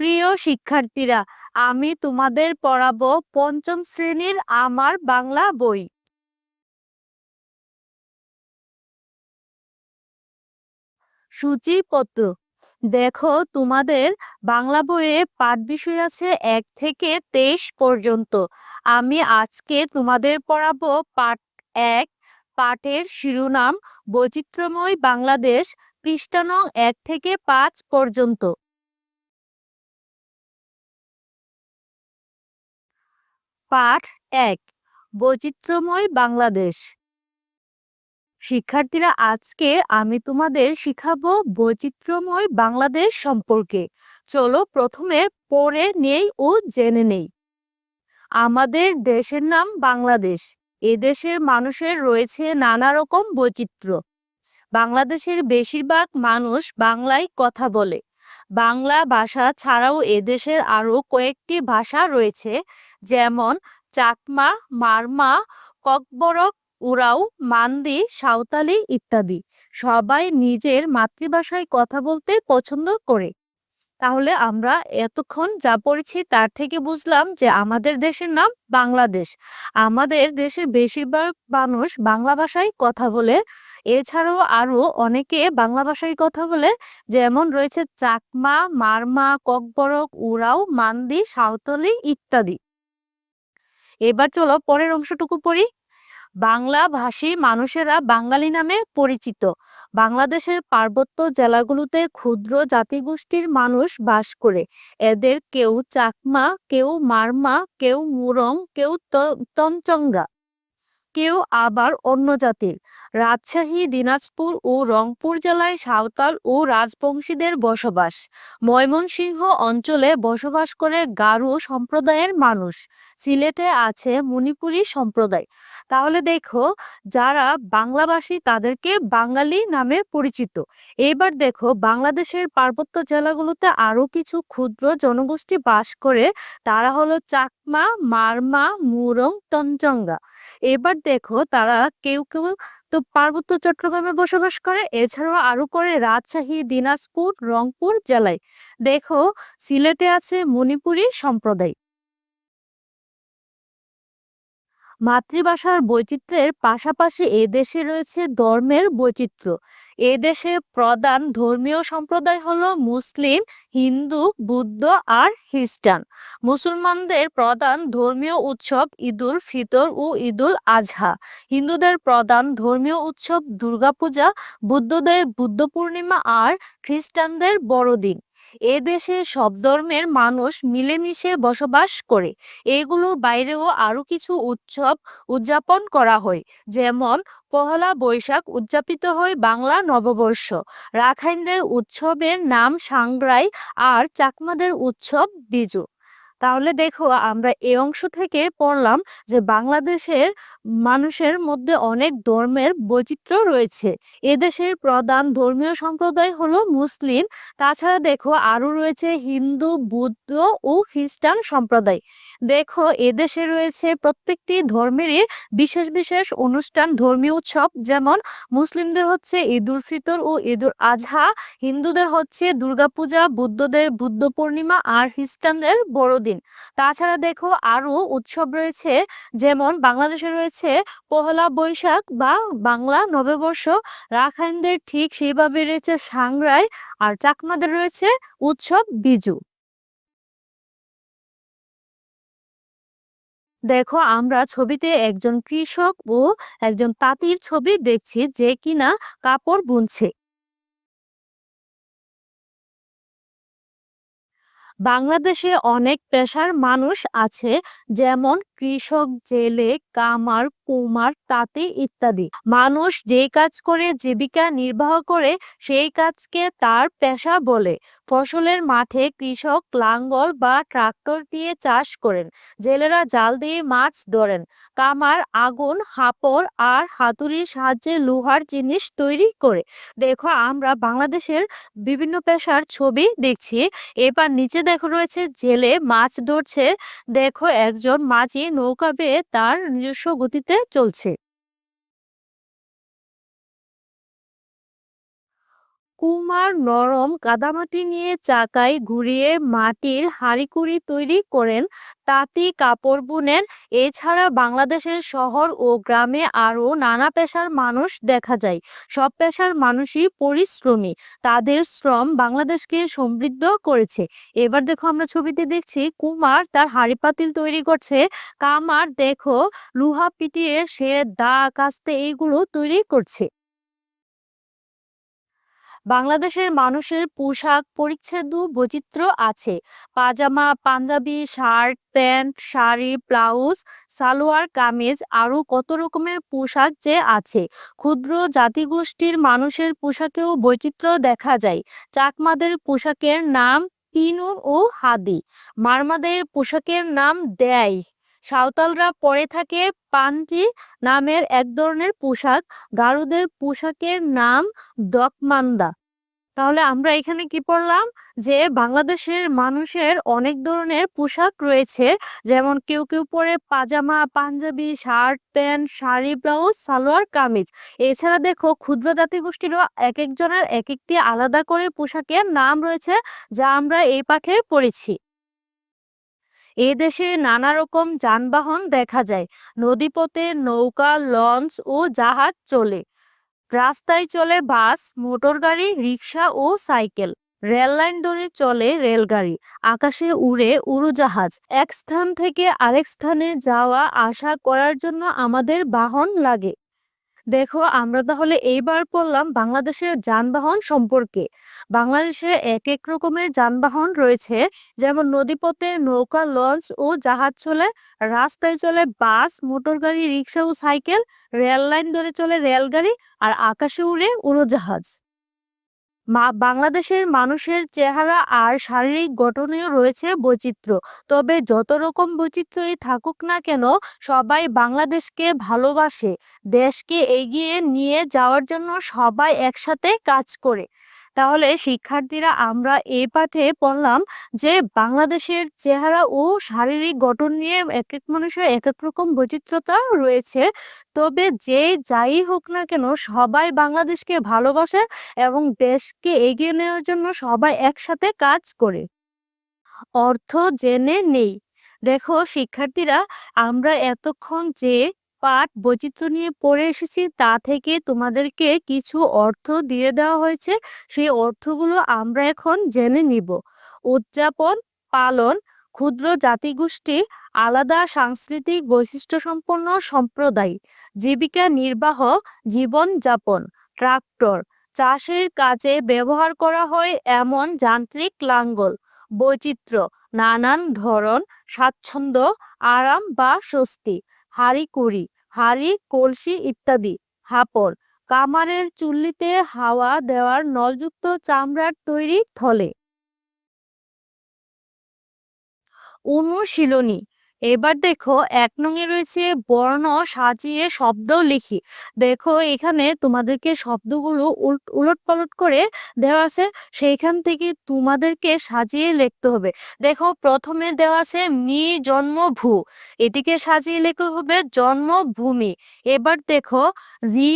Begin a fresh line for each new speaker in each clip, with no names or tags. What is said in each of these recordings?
প্রিয় শিক্ষার্থীরা, আমি তোমাদের পড়াবো পঞ্চম শ্রেণির আমার বাংলা বই। সূচিপত্র। দেখো, তোমাদের বাংলা বইয়ে পাঠ বিষয় আছে এক থেকে তেইশ পর্যন্ত। আমি আজকে তোমাদের পড়াবো পাঠ এক, পাঠের শিরোনাম বৈচিত্র্যময় বাংলাদেশ পৃষ্ঠানং এক থেকে পাঁচ পর্যন্ত। পাঠ এক, বৈচিত্র্যময় বাংলাদেশ। শিক্ষার্থীরা, আজকে আমি তোমাদের শিখাবো বৈচিত্র্যময় বাংলাদেশ সম্পর্কে। চলো প্রথমে পড়ে নেই ও জেনে নেই। আমাদের দেশের নাম বাংলাদেশ। এদেশের মানুষের রয়েছে নানা রকম বৈচিত্র্য। বাংলাদেশের বেশিরভাগ মানুষ বাংলায় কথা বলে। বাংলা ভাষা ছাড়াও এদেশের আরও কয়েকটি ভাষা রয়েছে। যেমন চাকমা, মারমা, ককবরক, উরাও, মান্দি, সাঁওতালি ইত্যাদি। সবাই নিজের মাতৃভাষায় কথা বলতে পছন্দ করে। তাহলে আমরা এতক্ষণ যা পড়েছি তার থেকে বুঝলাম যে আমাদের দেশের নাম বাংলাদেশ। আমাদের দেশের বেশিরভাগ মানুষ বাংলা ভাষায় কথা বলে। এছাড়াও আরও অনেকে বাংলা ভাষায় কথা বলে। যেমন রয়েছে চাকমা, মারমা, ককবরক, উরাও, মান্দি, সাঁওতালি ইত্যাদি। এবার চলো পরের অংশটুকু পড়ি। বাংলা ভাষী মানুষেরা বাঙালি নামে পরিচিত। বাংলাদেশের পার্বত্য জেলাগুলোতে ক্ষুদ্র জাতিগোষ্ঠীর মানুষ বাস করে। এদের কেউ চাকমা, কেউ মারমা, কেউ মুরং, কেউ তঞ্চঙ্গা কেউ আবার অন্য জাতির। রাজশাহী, দিনাজপুর ও রংপুর জেলায় সাঁওতাল ও রাজবংশীদের বসবাস। ময়মনসিংহ অঞ্চলে বসবাস করে গারো সম্প্রদায়ের মানুষ। সিলেটে আছে মণিপুরী সম্প্রদায়। তাহলে দেখো, যারা বাংলাভাষী তাদেরকে বাঙালি নামে পরিচিত। এবার দেখো, বাংলাদেশের পার্বত্য জেলাগুলোতে আরও কিছু ক্ষুদ্র জনগোষ্ঠী বাস করে, তারা হলো চাকমা, মারমা, মুরং তঞ্চঙ্গা এবার দেখো তারা কেউ কেউ তো পার্বত্য চট্টগ্রামে বসবাস করে। এছাড়াও আরও করে রাজশাহী, দিনাজপুর, রংপুর জেলায়। দেখো সিলেটে আছে, মণিপুরি সম্প্রদায়। মাতৃভাষার বৈচিত্র্যের পাশাপাশি এ দেশে রয়েছে ধর্মের বৈচিত্র্য। এ দেশে প্রধান ধর্মীয় সম্প্রদায় হলো মুসলিম, হিন্দু, বুদ্ধ আর খ্রিস্টান। মুসলমানদের প্রধান ধর্মীয় উৎসব ঈদুল ফিতর ও ঈদুল আজহা। হিন্দুদের প্রধান ধর্মীয় উৎসব দুর্গাপূজা, বুদ্ধদের বুদ্ধ পূর্ণিমা আর খ্রিস্টানদের বড়দিন। এ দেশে সব ধর্মের মানুষ মিলেমিশে বসবাস করে। এগুলো বাইরেও আরও কিছু উৎসব উদযাপন করা হয়। যেমন, পহলা বৈশাখ উদযাপিত হয় বাংলা নববর্ষ। রাখাইনদের উৎসবের নাম সাংগ্রাই আর চাকমাদের উৎসব বিজু। তাহলে দেখো আমরা এই অংশ থেকে পড়লাম যে বাংলাদেশের মানুষের মধ্যে অনেক ধর্মের বৈচিত্র্য রয়েছে। এদেশের প্রধান ধর্মীয় সম্প্রদায় হলো মুসলিম। তাছাড়া দেখো আরও রয়েছে হিন্দু, বুদ্ধ ও খ্রিস্টান সম্প্রদায়। দেখো, এদেশে রয়েছে প্রত্যেকটি ধর্মেরই বিশেষ বিশেষ অনুষ্ঠান, ধর্মীয় উৎসব। যেমন মুসলিমদের হচ্ছে ঈদ উল ফিতর ও ঈদ উল আজহা, হিন্দুদের হচ্ছে দুর্গাপূজা, বুদ্ধদের বুদ্ধ পূর্ণিমা আর খ্রিস্টানদের বড়দিন। দিন। তাছাড়া দেখো আরও উৎসব রয়েছে, যেমন বাংলাদেশে রয়েছে পহলা বৈশাখ বা বাংলা নববর্ষ। রাখাইনদের ঠিক সেইভাবে রয়েছে সাংরাই আর চাকমাদের রয়েছে উৎসব বিজু। দেখো আমরা ছবিতে একজন কৃষক ও একজন তাঁতির ছবি দেখছি যে কিনা কাপড় বুনছে। বাংলাদেশে অনেক পেশার মানুষ আছে, যেমন কৃষক, জেলে, কামার, কুমার, তাঁতি ইত্যাদি। মানুষ যে কাজ করে, জীবিকা নির্বাহ করে, সেই কাজকে তার পেশা বলে। ফসলের মাঠে কৃষক লাঙ্গল বা ট্রাক্টর দিয়ে চাষ করেন। জেলেরা জাল দিয়ে মাছ ধরেন। কামার আগুন, হাপড় আর হাতুড়ির সাহায্যে লোহার জিনিস তৈরি করে। দেখো, আমরা বাংলাদেশের বিভিন্ন পেশার ছবি দেখছি। এবার নিচে দেখো রয়েছে জেলে মাছ ধরছে। দেখো একজন মাঝি নৌকা বেয়ে তার নিজস্ব গতিতে চলছে। কুমার নরম কাদামাটি নিয়ে চাকায় ঘুরিয়ে মাটির হাঁড়িকুড়ি তৈরি করেন। তাঁতি কাপড় বুনেন। এছাড়া বাংলাদেশের শহর ও গ্রামে আরও নানা পেশার মানুষ দেখা যায়। সব পেশার মানুষই পরিশ্রমী। তাদের শ্রম বাংলাদেশকে সমৃদ্ধ করেছে। এবার দেখো আমরা ছবিতে দেখছি কুমার তার হাঁড়ি পাতিল তৈরি করছে। কামার দেখো, লুহা পিটিয়ে সে দা কাস্তে এইগুলো তৈরি করছে। বাংলাদেশের মানুষের পোশাক পরিচ্ছদও বৈচিত্র্য আছে। Pyjama, panjabi, shirt, pant, sari, blouse, salwar, kameez আরও কত রকমের পোশাক যে আছে। ক্ষুদ্র জাতিগোষ্ঠীর মানুষের পোশাকেও বৈচিত্র্য দেখা যায়। চাকমাদের পোশাকের নাম পিনুর ও হাদি। মারমাদের পোশাকের নাম দেয়। সাঁওতালরা পরে থাকে পাঞ্জি নামের এক ধরনের পোশাক। গারুদের পোশাকের নাম দকমান্দা। তাহলে আমরা এখানে কি পড়লাম? যে বাংলাদেশের মানুষের অনেক ধরনের পোশাক রয়েছে, যেমন কেউ কেউ পরে pyjama, panjabi, shirt, pant, sari, blouse, salwar, kameez. এছাড়া দেখো ক্ষুদ্র জাতিগোষ্ঠীরও এক একজনের এক একটি আলাদা করে পোশাকের নাম রয়েছে, যা আমরা এই পাঠে পড়েছি। এ দেশে নানা রকম যানবাহন দেখা যায়। নদীপথে নৌকা, লঞ্চ ও জাহাজ চলে। রাস্তায় চলে বাস, মোটরগাড়ি রিক্সা ও সাইকেল। রেল লাইন ধরে চলে রেলগাড়ি। আকাশে উড়ে উড়োজাহাজ। এক স্থান থেকে আরেক স্থানে যাওয়া, আসা করার জন্য আমাদের বাহন লাগে। দেখো, আমরা তাহলে এইবার পড়লাম বাংলাদেশের যানবাহন সম্পর্কে। বাংলাদেশে এক এক রকমের যানবাহন রয়েছে, যেমন নদীপথে নৌকা লঞ্চ ও জাহাজ চলে, রাস্তায় চলে বাস, মোটরগাড়ি, রিক্সা ও সাইকেল, রেল লাইন ধরে চলে রেলগাড়ি আর আকাশে উড়ে উড়োজাহাজ। বাংলাদেশের মানুষের চেহারা আর শারীরিক গঠনেও রয়েছে বৈচিত্র্য। তবে যত রকম বৈচিত্র্যই থাকুক না কেন, সবাই বাংলাদেশকে ভালোবাসে। দেশকে এগিয়ে নিয়ে যাওয়ার জন্য সবাই একসাথে কাজ করে। তাহলে শিক্ষার্থীরা আমরা এই পাঠে পড়লাম যে বাংলাদেশের চেহারা ও শারীরিক গঠন নিয়ে এক এক মানুষের এক এক রকম বৈচিত্র্যতা রয়েছে। তবে যে যাই হোক না কেন সবাই বাংলাদেশকে ভালোবাসে এবং দেশকে এগিয়ে নেওয়ার জন্য সবাই একসাথে কাজ করে। অর্থ জেনে নেই। দেখো শিক্ষার্থীরা, আমরা এতক্ষণ যে পাঠ বৈচিত্র্য নিয়ে পড়ে এসেছি, তা থেকে তোমাদেরকে কিছু অর্থ দিয়ে দেওয়া হয়েছে। সেই অর্থগুলো আমরা এখন জেনে নিব। উদযাপন, পালন, ক্ষুদ্র জাতিগোষ্ঠী, আলাদা সাংস্কৃতিক বৈশিষ্ট্য সম্পন্ন সম্প্রদায়, জীবিকা নির্বাহ জীবন যাপন ট্রাক্টর, চাষের কাজে ব্যবহার করা হয় এমন যান্ত্রিক লাঙ্গল, বৈচিত্র্য, নানান ধরন, স্বাচ্ছন্দ্য, আরাম বা স্বস্তি। হাঁড়িকুড়ি হাড়ি কলসি ইত্যাদি। হাপড় কামারের চুল্লিতে হাওয়া দেওয়ার নলযুক্ত চামড়ার তৈরি থলে। অনুশীলনী এবার দেখো এক নঙে রয়েছে বর্ণ সাজিয়ে শব্দ লিখি। দেখো এখানে তোমাদেরকে শব্দগুলো উলট পালট করে দেওয়া আছে, সেইখান থেকে তোমাদেরকে সাজিয়ে লিখতে হবে। দেখো প্রথমে দেওয়া আছে মি জন্ম ভূ এটিকে সাজিয়ে লিখতে হবে জন্মভূমি। এবার দেখো রি,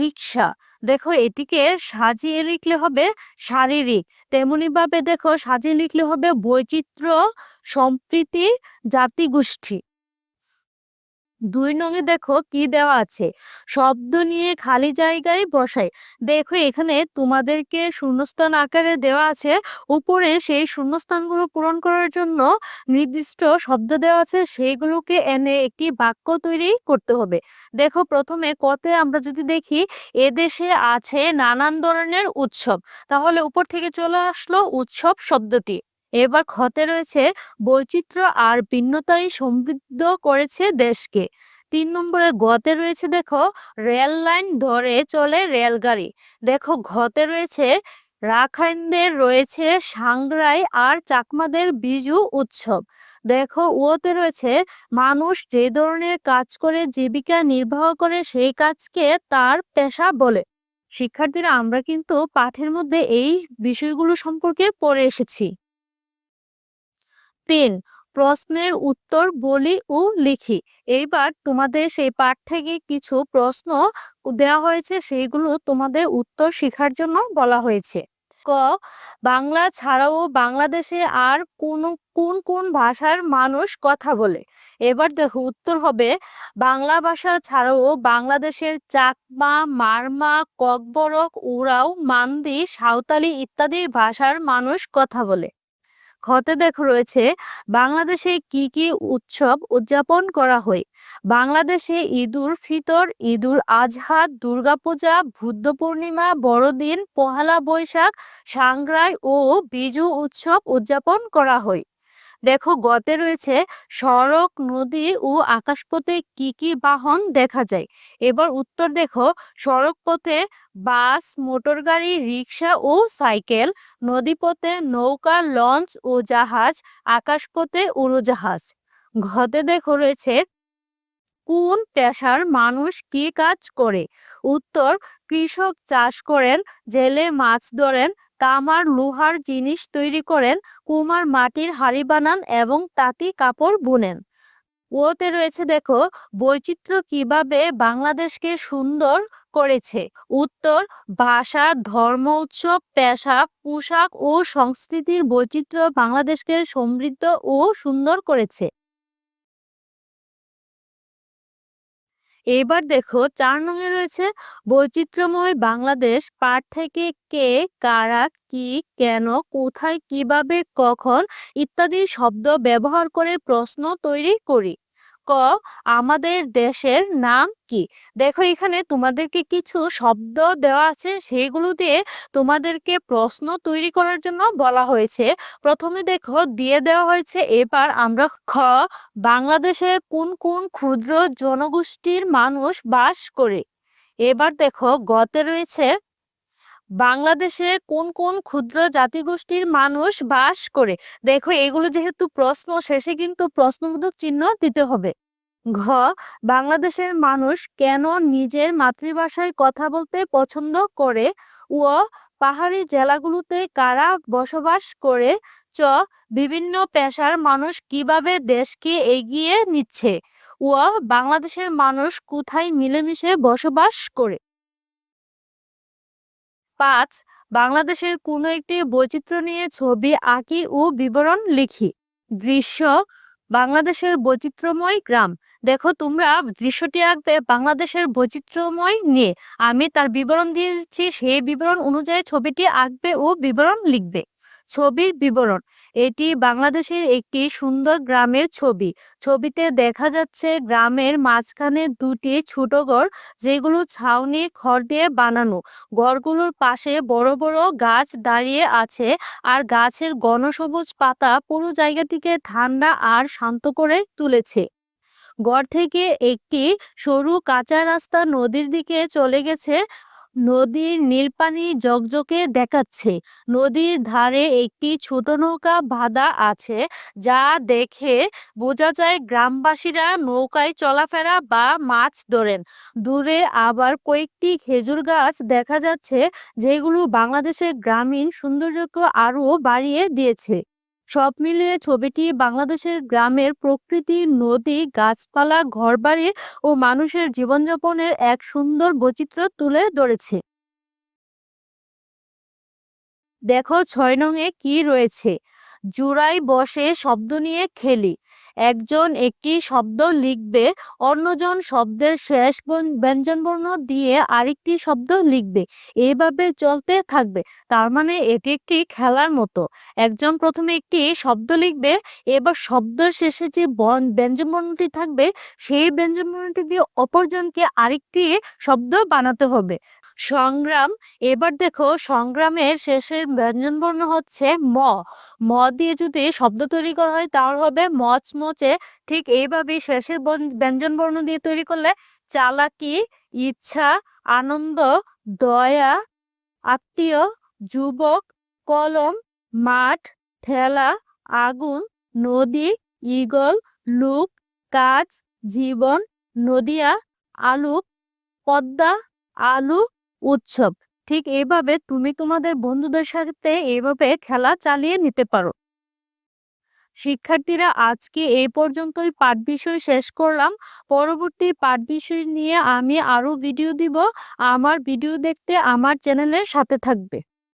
রিক্সা দেখো এটিকে সাজিয়ে লিখলে হবে শারীরিক। তেমনি ভাবে দেখো সাজিয়ে লিখলে হবে বৈচিত্র্য, সম্প্রীতি, জাতিগোষ্ঠী। দুই নঙে দেখো কি দেওয়া আছে? শব্দ নিয়ে খালি জায়গায় বসাই। দেখো এখানে তোমাদেরকে শূন্যস্থান আকারে দেওয়া আছে। উপরে সেই শূন্যস্থানগুলো পূরণ করার জন্য নির্দিষ্ট শব্দ দেওয়া আছে। সেইগুলোকে এনে একটি বাক্য তৈরি করতে হবে। দেখো প্রথমে কতে আমরা যদি দেখি, এদেশে আছে নানান ধরনের উৎসব। তাহলে উপর থেকে চলে আসলো উৎসব শব্দটি। এবার ক্ষতে রয়েছে বৈচিত্র্য আর ভিন্নতাই সমৃদ্ধ করেছে দেশকে। তিন নম্বরে গতে রয়েছে দেখো, রেল লাইন ধরে চলে রেলগাড়ি। দেখো, ঘতে রয়েছে রাখাইনদের, রয়েছে সাংগ্রাই আর চাকমাদের বিজু উৎসব। দেখো ওতে রয়েছে মানুষ যে ধরনের কাজ করে, জীবিকা নির্বাহ করে, সেই কাজকে তার পেশা বলে। শিক্ষার্থীরা, আমরা কিন্তু পাঠের মধ্যে এই বিষয়গুলো সম্পর্কে পড়ে এসেছি। তিন, প্রশ্নের উত্তর বলি ও লিখি। এইবার তোমাদের সেই পাঠ থেকে কিছু প্রশ্ন দেওয়া হয়েছে, সেইগুলো তোমাদের উত্তর শেখার জন্য বলা হয়েছে। ক, বাংলা ছাড়াও বাংলাদেশে আর কোন কোন কোন ভাষার মানুষ কথা বলে? এবার দেখো, উত্তর হবে বাংলা ভাষা ছাড়াও বাংলাদেশের চাকমা, মারমা, ককবরক, উরাও, মান্দি, সাঁওতালি ইত্যাদি ভাষার মানুষ কথা বলে। খতে দেখ রয়েছে, বাংলাদেশে কি কি উৎসব উদযাপন করা হয়? বাংলাদেশে ঈদুল ফিতর, ঈদুল আজহা, দুর্গাপূজা বুদ্ধ পূর্ণিমা বড়দিন, পহালা বৈশাখ, সাংগ্রাই ও বিজু উৎসব উদযাপন করা হয়। দেখো গতে রয়েছে সড়ক, নদী ও আকাশপথে কি কি বাহন দেখা যায়। এবার উত্তর দেখো সড়ক পথে বাস মোটর গাড়ি রিক্সা ও সাইকেল, নদীপথে নৌকা, লঞ্চ ও জাহাজ, আকাশপথে উড়োজাহাজ। ঘতে দেখো রয়েছে কোন পেশার মানুষ কি কাজ করে? উত্তর, কৃষক চাষ করেন, জেলে মাছ ধরেন তামার লোহার জিনিস তৈরি করেন, কুমার মাটির হাড়ি বানান এবং তাঁতি কাপড় বুনেন। ওতে রয়েছে দেখো, বৈচিত্র্য কীভাবে বাংলাদেশকে সুন্দর করেছে। উত্তর, ভাষা, ধর্ম উৎসব, পেশা, পোশাক ও সংস্কৃতির বৈচিত্র্য বাংলাদেশকে সমৃদ্ধ ও সুন্দর করেছে। এবার দেখো চার নঙে রয়েছে বৈচিত্র্যময় বাংলাদেশ। পাঠ থেকে কে, কারা, কি, কেন, কোথায়, কীভাবে, কখন ইত্যাদি শব্দ ব্যবহার করে প্রশ্ন তৈরি করি। ক, আমাদের দেশের নাম কি? দেখো এখানে তোমাদেরকে কিছু শব্দ দেওয়া আছে সেগুলো দিয়ে তোমাদেরকে প্রশ্ন তৈরি করার জন্য বলা হয়েছে। প্রথমে দেখো, দিয়ে দেওয়া হয়েছে, এবার আমরা খ, বাংলাদেশে কোন কোন ক্ষুদ্র জনগোষ্ঠীর মানুষ বাস করে? এবার দেখো, গতে রয়েছে বাংলাদেশে কোন কোন ক্ষুদ্র জাতিগোষ্ঠীর মানুষ বাস করে? দেখো, এগুলো যেহেতু প্রশ্ন, শেষে কিন্তু প্রশ্নবোধক চিহ্ন দিতে হবে। ঘ, বাংলাদেশের মানুষ কেন নিজের মাতৃভাষায় কথা বলতে পছন্দ করে? ও পাহাড়ি জেলাগুলোতে কারা বসবাস করে? চ, বিভিন্ন পেশার মানুষ কীভাবে দেশকে এগিয়ে নিচ্ছে? ও বাংলাদেশের মানুষ কোথায় মিলেমিশে বসবাস করে? পাঁচ বাংলাদেশের কোন একটি বৈচিত্র্য নিয়ে ছবি আঁকি ও বিবরণ লিখি। দৃশ্য, বাংলাদেশের বৈচিত্র্যময় গ্রাম। দেখো তোমরা দৃশ্যটি আঁকবে বাংলাদেশের বৈচিত্র্যময় নিয়ে। আমি তার বিবরণ দিয়েছি, সেই বিবরণ অনুযায়ী ছবিটি আঁকবে ও বিবরণ লিখবে। ছবির বিবরণ। এটি বাংলাদেশের একটি সুন্দর গ্রামের ছবি। ছবিতে দেখা যাচ্ছে গ্রামের মাঝখানে দুটি ছোট ঘর, যেগুলো ছাউনি খড় দিয়ে বানানো। ঘরগুলোর পাশে বড় বড় গাছ দাঁড়িয়ে আছে আর গাছের গণসবুজ পাতা পুরো জায়গাটিকে ঠান্ডা আর শান্ত করে তুলেছে। গড় থেকে একটি সরু কাঁচা রাস্তা নদীর দিকে চলে গেছে নদীর নীল পানি জকজকে দেখাচ্ছে। নদীর ধারে একটি ছোট নৌকা বাঁধা আছে, যা দেখে বোঝা যায় গ্রামবাসীরা নৌকায় চলাফেরা বা মাছ ধরেন। দূরে আবার কয়েকটি খেজুর গাছ দেখা যাচ্ছে, যেগুলো বাংলাদেশের গ্রামীণ সৌন্দর্যকে আরও বাড়িয়ে দিয়েছে। সব মিলিয়ে ছবিটি বাংলাদেশের গ্রামের প্রকৃতি, নদী, গাছপালা, ঘরবাড়ি ও মানুষের জীবনযাপনের এক সুন্দর বৈচিত্র্য তুলে ধরেছে। দেখো ছয় নং এ কি রয়েছে? জুড়াই বসে শব্দ নিয়ে খেলি। একজন একটি শব্দ লিখবে, অন্যজন শব্দের শেষ ব্যঞ্জনবর্ণ দিয়ে আরেকটি শব্দ লিখবে। এইভাবে চলতে থাকবে। তার মানে এটি একটি খেলার মতো। একজন প্রথমে একটি শব্দ লিখবে, এবার শব্দের শেষে যে ব্যঞ্জনবর্ণটি থাকবে, সেই ব্যঞ্জনবর্ণটি দিয়ে অপরজনকে আরেকটি শব্দ বানাতে হবে। সংগ্রাম, এবার দেখো সংগ্রামের শেষের ব্যঞ্জনবর্ণ হচ্ছে ম। ম দিয়ে যদি শব্দ তৈরি করা হয়, তাহলে হবে মচমচে ঠিক এইভাবেই শেষের ব্যঞ্জনবর্ণ দিয়ে তৈরি করলে চালাকি, ইচ্ছা, আনন্দ, দয়া, আত্মীয়, যুবক, কলম, মাঠ, ঠেলা, আগুন, নদী ইগল লুক কাজ, জীবন, নদিয়া আলু পদ্মা, আলু, উৎসব। ঠিক এইভাবে তুমি তোমাদের বন্ধুদের সাথে এইভাবে খেলা চালিয়ে নিতে পারো। শিক্ষার্থীরা আজকে এই পর্যন্তই পাঠ বিষয় শেষ করলাম। পরবর্তী পাঠ বিষয় নিয়ে আমি আরও ভিডিও দিব। আমার ভিডিও দেখতে আমার চ্যানেলের সাথে থাকবে।